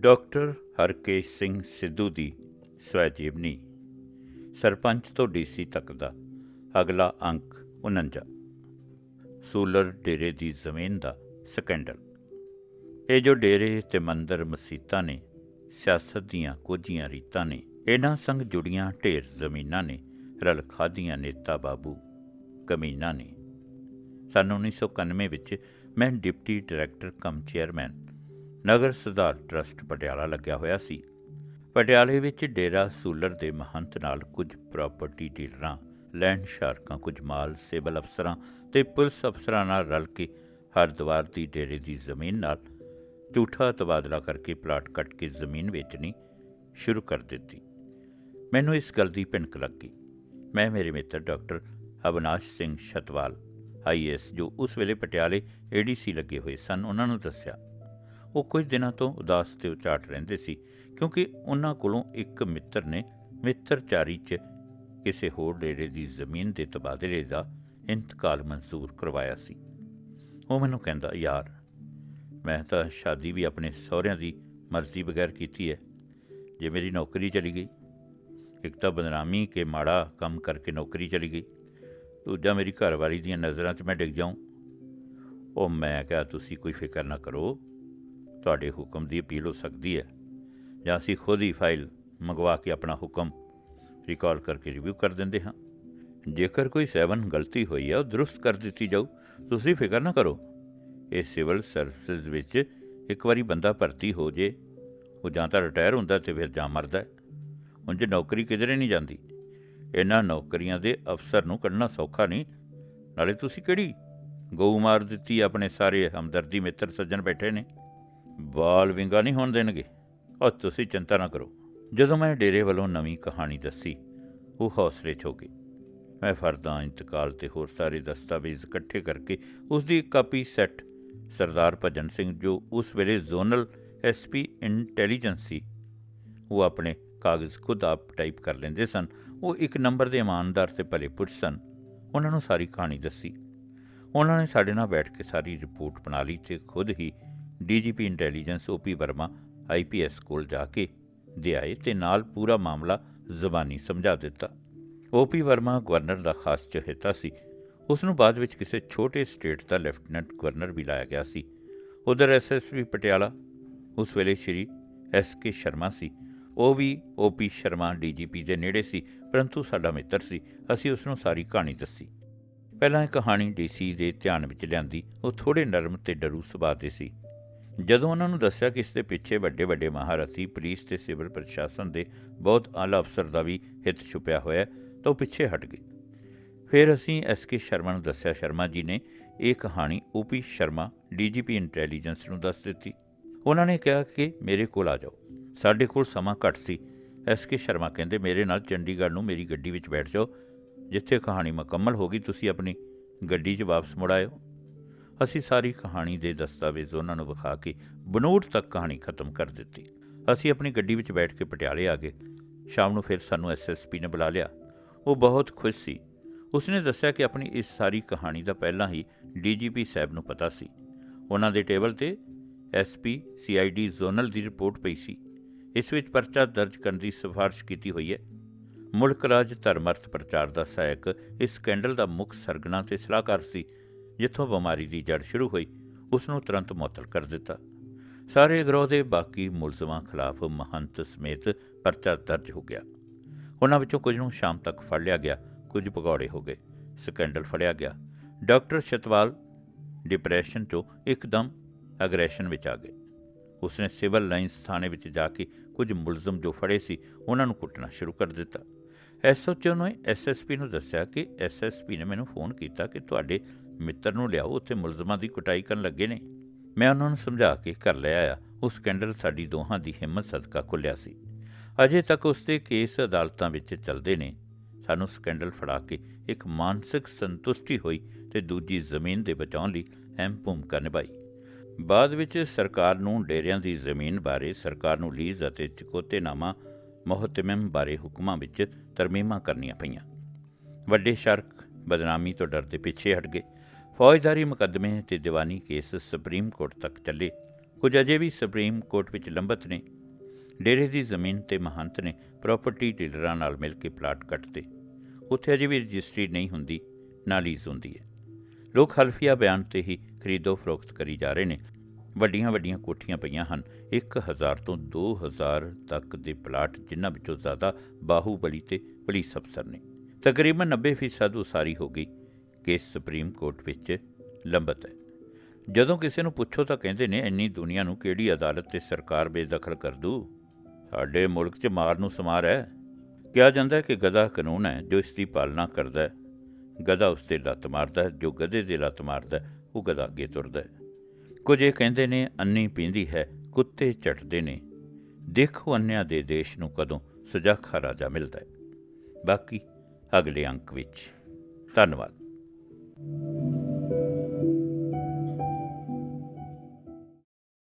Doctor Harkesh Singh Sidhu ਦੀ ਸਵੈ ਜੀਵਨੀ ਸਰਪੰਚ ਤੋਂ ਡੀਸੀ ਤੱਕ ਦਾ ਅਗਲਾ ਅੰਕ 49 ਸੂਲਰ ਡੇਰੇ ਦੀ ਜ਼ਮੀਨ ਦਾ ਸਕੈਂਡਲ। ਇਹ ਜੋ ਡੇਰੇ ਤੇ ਮੰਦਰ ਮਸੀਤਾਂ ਨੇ, ਸਿਆਸਤ ਦੀਆਂ ਕੋਝੀਆਂ ਰੀਤਾਂ ਨੇ, ਇਹਨਾਂ ਸੰਗ ਜੁੜੀਆਂ ਢੇਰ ਜ਼ਮੀਨਾਂ ਨੇ ਰਲ ਖਾਦੀਆਂ ਨੇਤਾ ਬਾਬੂ ਕਮੀਨਾ ਨੇ। ਸਨ 1991 ਵਿੱਚ ਮੈਂ ਡਿਪਟੀ ਡਾਇਰੈਕਟਰ ਕਮ ਚੇਅਰਮੈਨ ਨਗਰ ਸੁਧਾਰ ਟਰਸਟ ਪਟਿਆਲਾ ਲੱਗਿਆ ਹੋਇਆ ਸੀ। ਪਟਿਆਲੇ ਵਿੱਚ ਡੇਰਾ ਸੂਲਰ ਦੇ ਮਹੰਤ ਨਾਲ ਕੁਝ ਪ੍ਰਾਪਰਟੀ ਡੀਲਰਾਂ, ਲੈਂਡ ਸ਼ਾਰਕਾਂ, ਕੁਝ ਮਾਲ ਸਿਵਲ ਅਫਸਰਾਂ ਤੇ ਪੁਲਿਸ ਅਫਸਰਾਂ ਨਾਲ ਰਲ ਕੇ ਹਰਦੁਆਰ ਦੀ ਡੇਰੇ ਦੀ ਜ਼ਮੀਨ ਨਾਲ ਝੂਠਾ ਤਬਾਦਲਾ ਕਰਕੇ ਪਲਾਟ ਕੱਟ ਕੇ ਜ਼ਮੀਨ ਵੇਚਣੀ ਸ਼ੁਰੂ ਕਰ ਦਿੱਤੀ। ਮੈਨੂੰ ਇਸ ਗੱਲ ਦੀ ਭਿਣਕ ਲੱਗ। ਗਈ ਮੈਂ ਮੇਰੇ ਮਿੱਤਰ ਡਾਕਟਰ ਅਵਨਾਸ਼ ਸਿੰਘ ਛਤਵਾਲ ਆਈਐਸ ਜੋ ਉਸ ਵੇਲੇ ਪਟਿਆਲੇ ਏਡੀਸੀ ਲੱਗੇ ਹੋਏ ਸਨ, ਉਹਨਾਂ ਨੂੰ ਦੱਸਿਆ ਉਹ ਕੁਝ ਦਿਨਾਂ ਤੋਂ ਉਦਾਸ ਤੇ ਉਚਾਟ ਰਹਿੰਦੇ ਸੀ, ਕਿਉਂਕਿ ਉਹਨਾਂ ਕੋਲੋਂ ਇੱਕ ਮਿੱਤਰ ਨੇ ਮਿੱਤਰਚਾਰੀ 'ਚ ਕਿਸੇ ਹੋਰ ਡੇਰੇ ਦੀ ਜ਼ਮੀਨ ਦੇ ਤਬਾਦਲੇ ਦਾ ਇੰਤਕਾਲ ਮਨਜ਼ੂਰ ਕਰਵਾਇਆ ਸੀ। ਉਹ ਮੈਨੂੰ ਕਹਿੰਦਾ, ਯਾਰ, ਮੈਂ ਤਾਂ ਸ਼ਾਦੀ ਵੀ ਆਪਣੇ ਸਹੁਰਿਆਂ ਦੀ ਮਰਜ਼ੀ ਬਗੈਰ ਕੀਤੀ ਹੈ। ਜੇ ਮੇਰੀ ਨੌਕਰੀ ਚਲੀ ਗਈ, ਇੱਕ ਤਾਂ ਬਦਨਾਮੀ ਕੇ ਮਾੜਾ ਕੰਮ ਕਰਕੇ ਨੌਕਰੀ ਚਲੀ ਗਈ, ਦੂਜਾ ਮੇਰੀ ਘਰਵਾਲੀ ਦੀਆਂ ਨਜ਼ਰਾਂ 'ਚ ਮੈਂ ਡਿੱਗ ਜਾਊਂ। ਉਹ ਮੈਂ ਕਿਹਾ, ਤੁਸੀਂ ਕੋਈ ਫਿਕਰ ਨਾ ਕਰੋ ਤੁਹਾਡੇ ਹੁਕਮ ਦੀ ਅਪੀਲ ਹੋ ਸਕਦੀ ਹੈ। ਜਾਂ ਅਸੀਂ ਖੁਦ ਹੀ ਫਾਈਲ ਮੰਗਵਾ ਕੇ ਆਪਣਾ ਹੁਕਮ ਰਿਕਾਲ ਕਰਕੇ ਰਿਵਿਊ ਕਰ ਦਿੰਦੇ ਹਾਂ। ਜੇਕਰ ਕੋਈ ਸੈਵਨ ਗਲਤੀ ਹੋਈ ਹੈ, ਉਹ ਦਰੁਸਤ ਕਰ ਦਿੱਤੀ ਜਾਊ। ਤੁਸੀਂ ਫਿਕਰ ਨਾ ਕਰੋ। ਇਹ ਸਿਵਲ ਸਰਵਿਸਿਜ਼ ਵਿੱਚ ਇੱਕ ਵਾਰੀ ਬੰਦਾ ਭਰਤੀ ਹੋ ਜੇ, ਉਹ ਜਾਂ ਤਾਂ ਰਿਟਾਇਰ ਹੁੰਦਾ ਤੇ ਫਿਰ ਜਾਂ ਮਰਦਾ ਹੈ। ਉਂਝ ਨੌਕਰੀ ਕਿਧਰੇ ਨਹੀਂ ਜਾਂਦੀ। ਇਹਨਾਂ ਨੌਕਰੀਆਂ ਦੇ ਅਫਸਰ ਨੂੰ ਕੱਢਣਾ ਸੌਖਾ ਨਹੀਂ। ਨਾਲੇ ਤੁਸੀਂ ਕਿਹੜੀ ਗਊ ਮਾਰ ਦਿੱਤੀ ਆਪਣੇ ਸਾਰੇ ਹਮਦਰਦੀ ਮਿੱਤਰ ਸੱਜਣ ਬੈਠੇ ਨੇ। ਬਾਲ ਵਿੰਗਾ ਨਹੀਂ ਹੋਣ ਦੇਣਗੇ। ਔਰ ਤੁਸੀਂ ਚਿੰਤਾ ਨਾ ਕਰੋ। ਜਦੋਂ ਮੈਂ ਡੇਰੇ ਵੱਲੋਂ ਨਵੀਂ ਕਹਾਣੀ ਦੱਸੀ, ਉਹ ਹੌਸਲੇ 'ਚ ਹੋ ਗਈ ਮੈਂ ਫਰਦਾਂ ਇੰਤਕਾਲ ਤੇ ਹੋਰ ਸਾਰੇ ਦਸਤਾਵੇਜ਼ ਇਕੱਠੇ ਕਰਕੇ ਉਸ ਦੀ ਕਾਪੀ ਸੈੱਟ ਸਰਦਾਰ ਭਜਨ ਸਿੰਘ, ਜੋ ਉਸ ਵੇਲੇ ਜ਼ੋਨਲ ਐਸਪੀ ਇੰਟੈਲੀਜੈਂਸ ਸੀ ਉਹ ਆਪਣੇ ਕਾਗਜ਼ ਖੁਦ ਆਪ ਟਾਈਪ ਕਰ ਲੈਂਦੇ ਸਨ। ਉਹ ਇੱਕ ਨੰਬਰ ਦੇ ਇਮਾਨਦਾਰ ਤੇ ਭਲੇ ਪੁੱਛ ਸਨ। ਉਹਨਾਂ ਨੂੰ ਸਾਰੀ ਕਹਾਣੀ ਦੱਸੀ। ਉਹਨਾਂ ਨੇ ਸਾਡੇ ਨਾਲ ਬੈਠ ਕੇ ਸਾਰੀ ਰਿਪੋਰਟ ਬਣਾ ਲਈ ਤੇ ਖੁਦ ਹੀ DGP intelligence OP Verma IPS ਕੋਲ ਜਾ ਕੇ ਦੇ ਆਏ ਤੇ ਨਾਲ ਪੂਰਾ ਮਾਮਲਾ ਜ਼ਬਾਨੀ ਸਮਝਾ ਦਿੱਤਾ। ਓਪੀ ਵਰਮਾ ਗਵਰਨਰ ਦਾ ਖਾਸ ਚਹੇਤਾ ਸੀ। ਉਸ ਨੂੰ ਬਾਅਦ ਵਿੱਚ ਕਿਸੇ ਛੋਟੇ ਸਟੇਟ ਦਾ ਲੈਫਟੀਨੈਂਟ ਗਵਰਨਰ ਵੀ ਲਾਇਆ ਗਿਆ ਸੀ। ਉਧਰ ਐਸਐਸਪੀ ਪਟਿਆਲਾ, ਉਸ ਵੇਲੇ ਸ਼੍ਰੀ ਐਸ ਕੇ ਸ਼ਰਮਾ ਸੀ। ਉਹ ਵੀ ਓਪੀ ਸ਼ਰਮਾ ਡੀਜੀਪੀ ਦੇ ਨੇੜੇ ਸੀ, ਪਰੰਤੂ ਸਾਡਾ ਮਿੱਤਰ ਸੀ। ਅਸੀਂ ਉਸ ਨੂੰ ਸਾਰੀ ਕਹਾਣੀ ਦੱਸੀ। ਪਹਿਲਾਂ ਇਹ ਕਹਾਣੀ ਡੀਸੀ ਦੇ ਧਿਆਨ ਵਿੱਚ ਲਿਆਂਦੀ, ਉਹ ਥੋੜੇ ਨਰਮ ਤੇ ਡਰੂ ਸੁਭਾਅ ਦੇ ਸੀ। ਜਦੋਂ ਉਹਨਾਂ ਨੂੰ ਦੱਸਿਆ ਕਿ ਇਸ ਦੇ ਪਿੱਛੇ ਵੱਡੇ ਵੱਡੇ ਮਹਾਰਥੀ, ਪੁਲਿਸ ਤੇ ਸਿਵਲ ਪ੍ਰਸ਼ਾਸਨ ਦੇ ਬਹੁਤ ਆਲਾ ਅਫਸਰ ਦਾ ਵੀ ਹਿੱਤ ਛੁਪਿਆ ਹੋਇਆ, ਤਾਂ ਉਹ ਪਿੱਛੇ ਹਟ ਗਏ। ਫਿਰ ਅਸੀਂ ਐਸ ਕੇ ਸ਼ਰਮਾ ਨੂੰ ਦੱਸਿਆ, ਸ਼ਰਮਾ ਜੀ ਨੇ ਇਹ ਕਹਾਣੀ ਓਪੀ ਸ਼ਰਮਾ ਡੀਜੀਪੀ ਇੰਟੈਲੀਜੈਂਸ ਨੂੰ ਦੱਸ ਦਿੱਤੀ। ਉਹਨਾਂ ਨੇ ਕਿਹਾ ਕਿ ਮੇਰੇ ਕੋਲ ਆ ਜਾਓ। ਸਾਡੇ ਕੋਲ ਸਮਾਂ ਘੱਟ ਸੀ। ਐਸ ਕੇ ਸ਼ਰਮਾ ਕਹਿੰਦੇ, ਮੇਰੇ ਨਾਲ ਚੰਡੀਗੜ੍ਹ ਨੂੰ ਮੇਰੀ ਗੱਡੀ ਵਿੱਚ ਬੈਠ ਜਾਓ। ਜਿੱਥੇ ਕਹਾਣੀ ਮੁਕੰਮਲ ਹੋ ਗਈ, ਤੁਸੀਂ ਆਪਣੀ ਗੱਡੀ 'ਚ ਵਾਪਸ ਮੁੜ ਆਇਓ। ਅਸੀਂ ਸਾਰੀ ਕਹਾਣੀ ਦੇ ਦਸਤਾਵੇਜ਼ ਉਹਨਾਂ ਨੂੰ ਵਿਖਾ ਕੇ ਬਨੋਟ ਤੱਕ ਕਹਾਣੀ ਖਤਮ ਕਰ ਦਿੱਤੀ। ਅਸੀਂ ਆਪਣੀ ਗੱਡੀ ਵਿੱਚ ਬੈਠ ਕੇ ਪਟਿਆਲੇ ਆ ਗਏ। ਸ਼ਾਮ ਨੂੰ ਫਿਰ ਸਾਨੂੰ ਐਸਐਸਪੀ ਨੇ ਬੁਲਾ ਲਿਆ। ਉਹ ਬਹੁਤ ਖੁਸ਼ ਸੀ। ਉਸਨੇ ਦੱਸਿਆ ਕਿ ਆਪਣੀ ਇਸ ਸਾਰੀ ਕਹਾਣੀ ਦਾ ਪਹਿਲਾਂ ਹੀ ਡੀਜੀਪੀ ਸਾਹਿਬ ਨੂੰ ਪਤਾ ਸੀ। ਉਹਨਾਂ ਦੇ ਟੇਬਲ ਤੇ ਐਸਪੀ ਸੀਆਈਡੀ ਜ਼ੋਨਲ ਦੀ ਰਿਪੋਰਟ ਪਈ ਸੀ। ਇਸ ਵਿੱਚ ਪਰਚਾ ਦਰਜ ਕਰਨ ਦੀ ਸਿਫਾਰਿਸ਼ ਕੀਤੀ ਹੋਈ ਹੈ। ਮੁਲਕ ਰਾਜ ਧਰਮ ਅਰਥ ਪ੍ਰਚਾਰ ਦਾ ਸਹਾਇਕ ਇਸ ਸਕੈਂਡਲ ਦਾ ਮੁੱਖ ਸਰਗਨਾ ਤੇ ਸਲਾਹਕਾਰ ਸੀ। ਜਿੱਥੋਂ ਬਿਮਾਰੀ ਦੀ ਜੜ ਸ਼ੁਰੂ ਹੋਈ ਉਸ ਨੂੰ ਤੁਰੰਤ ਮੁਅੱਤਲ ਕਰ ਦਿੱਤਾ। ਸਾਰੇ ਗਰੋਹ ਦੇ ਬਾਕੀ ਮੁਲਜ਼ਮਾਂ ਖਿਲਾਫ ਮਹੰਤ ਸਮੇਤ ਪਰਚਾ ਦਰਜ ਹੋ ਗਿਆ। ਉਹਨਾਂ ਵਿੱਚੋਂ ਕੁਝ ਨੂੰ ਸ਼ਾਮ ਤੱਕ ਫੜ ਲਿਆ ਗਿਆ, ਕੁਝ ਭਗੌੜੇ ਹੋ ਗਏ, ਸਕੈਂਡਲ ਫੜਿਆ ਗਿਆ। ਡਾਕਟਰ ਛਤਵਾਲ ਡਿਪਰੈਸ਼ਨ ਤੋਂ ਇੱਕਦਮ ਐਗਰੈਸ਼ਨ ਵਿੱਚ ਆ ਗਏ। ਉਸਨੇ ਸਿਵਲ ਲਾਈਨਸ ਥਾਣੇ ਵਿੱਚ ਜਾ ਕੇ ਕੁਝ ਮੁਲਜ਼ਮ ਜੋ ਫੜੇ ਸੀ, ਉਹਨਾਂ ਨੂੰ ਕੁੱਟਣਾ ਸ਼ੁਰੂ ਕਰ ਦਿੱਤਾ। ਐਸਓਚਓ ਨੇ ਐਸਐਸਪੀ ਨੂੰ ਦੱਸਿਆ ਕਿ ਐਸਐਸਪੀ ਨੇ ਮੈਨੂੰ ਫੋਨ ਕੀਤਾ ਕਿ ਤੁਹਾਡੇ ਮਿੱਤਰ ਨੂੰ ਲਿਆਓ, ਉੱਥੇ ਮੁਲਜ਼ਮਾਂ ਦੀ ਕੁਟਾਈ ਕਰਨ ਲੱਗੇ ਨੇ। ਮੈਂ ਉਹਨਾਂ ਨੂੰ ਸਮਝਾ ਕੇ ਘਰ ਲੈ ਆਇਆ। ਉਹ ਸਕੈਂਡਲ ਸਾਡੀ ਦੋਹਾਂ ਦੀ ਹਿੰਮਤ ਸਦਕਾ ਖੁੱਲਿਆ ਸੀ। ਅਜੇ ਤੱਕ ਉਸ ਦੇ ਕੇਸ ਅਦਾਲਤਾਂ ਵਿੱਚ ਚੱਲਦੇ ਨੇ। ਸਾਨੂੰ ਸਕੈਂਡਲ ਫੜਾ ਕੇ ਇੱਕ ਮਾਨਸਿਕ ਸੰਤੁਸ਼ਟੀ ਹੋਈ ਤੇ ਦੂਜੀ ਜ਼ਮੀਨ ਦੇ ਬਚਾਉਣ ਲਈ ਅਹਿਮ ਭੂਮਿਕਾ ਨਿਭਾਈ। ਬਾਅਦ ਵਿੱਚ ਸਰਕਾਰ ਨੂੰ ਡੇਰਿਆਂ ਦੀ ਜ਼ਮੀਨ ਬਾਰੇ, ਸਰਕਾਰ ਨੂੰ ਲੀਜ਼ ਅਤੇ ਚਕੋਤੇਨਾਮਾ ਮੁਹਤਮਮ ਬਾਰੇ ਹੁਕਮਾਂ ਵਿੱਚ ਤਰਮੀਮਾਂ ਕਰਨੀਆਂ ਪਈਆਂ। ਵੱਡੇ ਸ਼ਰਕ, ਬਦਨਾਮੀ ਤੋਂ ਡਰਦੇ ਪਿੱਛੇ ਹਟ ਗਏ। ਫੌਜਦਾਰੀ ਮੁਕੱਦਮੇ ਤੇ ਦੀਵਾਨੀ ਕੇਸ ਸੁਪਰੀਮ ਕੋਰਟ ਤੱਕ ਚੱਲੇ। ਕੁਝ ਅਜੇ ਵੀ ਸੁਪਰੀਮ ਕੋਰਟ ਵਿੱਚ ਲੰਬਤ ਨੇ। ਡੇਰੇ ਦੀ ਜ਼ਮੀਨ ਤੇ ਮਹੰਤ ਨੇ ਪ੍ਰਾਪਰਟੀ ਡੀਲਰਾਂ ਨਾਲ ਮਿਲ ਕੇ ਪਲਾਟ ਕੱਟਦੇ ਉੱਥੇ ਅਜੇ ਵੀ ਰਜਿਸਟਰੀ ਨਹੀਂ ਹੁੰਦੀ, ਨਾ ਲੀਜ਼ ਹੁੰਦੀ ਹੈ। ਲੋਕ ਹਲਫੀਆ ਬਿਆਨ ਤੇ ਹੀ ਖਰੀਦੋ ਫਰੋਖਤ ਕਰੀ ਜਾ ਰਹੇ ਨੇ। ਵੱਡੀਆਂ ਵੱਡੀਆਂ ਕੋਠੀਆਂ ਪਈਆਂ ਹਨ। 1000 ਤੋਂ 2000 ਤੱਕ ਦੇ ਪਲਾਟ, ਜਿਨ੍ਹਾਂ ਵਿੱਚੋਂ ਜ਼ਿਆਦਾ ਬਾਹੂਬਲੀ ਤੇ ਪੁਲਿਸ ਅਫਸਰ ਨੇ। ਤਕਰੀਬਨ 90% ਉਸਾਰੀ ਹੋ ਗਈ। ਕੇਸ ਸੁਪਰੀਮ ਕੋਰਟ ਵਿੱਚ ਲੰਬਤ ਹੈ। ਜਦੋਂ ਕਿਸੇ ਨੂੰ ਪੁੱਛੋ ਤਾਂ ਕਹਿੰਦੇ ਨੇ ਇੰਨੀ ਦੁਨੀਆ ਨੂੰ ਕਿਹੜੀ ਅਦਾਲਤ ਤੇ ਸਰਕਾਰ ਬੇਦਖਲ ਕਰ ਦੂ? ਸਾਡੇ ਮੁਲਕ 'ਚ ਮਾਰ ਨੂੰ ਸਮਾਰ ਹੈ। ਕਿਹਾ ਜਾਂਦਾ ਹੈ ਕਿ ਗਧਾ ਕਾਨੂੰਨ ਹੈ ਜੋ ਇਸ ਦੀ ਪਾਲਣਾ ਕਰਦਾ ਹੈ। ਗਧਾ ਉਸ ਤੇ ਲੱਤ ਮਾਰਦਾ ਹੈ ਜੋ ਗਧੇ ਦੇ ਲੱਤ ਮਾਰਦਾ ਹੈ, ਉਹ ਗਧਾ ਅੱਗੇ ਤੁਰਦਾ ਹੈ। ਕੁਝ ਇਹ ਕਹਿੰਦੇ ਨੇ ਅੰਨੀ ਪੀਂਦੀ ਹੈ ਕੁੱਤੇ ਚਟਦੇ ਨੇ। ਦੇਖੋ ਅੰਨਿਆਂ ਦੇ ਦੇਸ਼ ਨੂੰ ਕਦੋਂ ਸੁਜਾਖਾ ਰਾਜਾ ਮਿਲਦਾ ਹੈ। ਬਾਕੀ ਅਗਲੇ ਅੰਕ ਵਿੱਚ। ਧੰਨਵਾਦ। thank you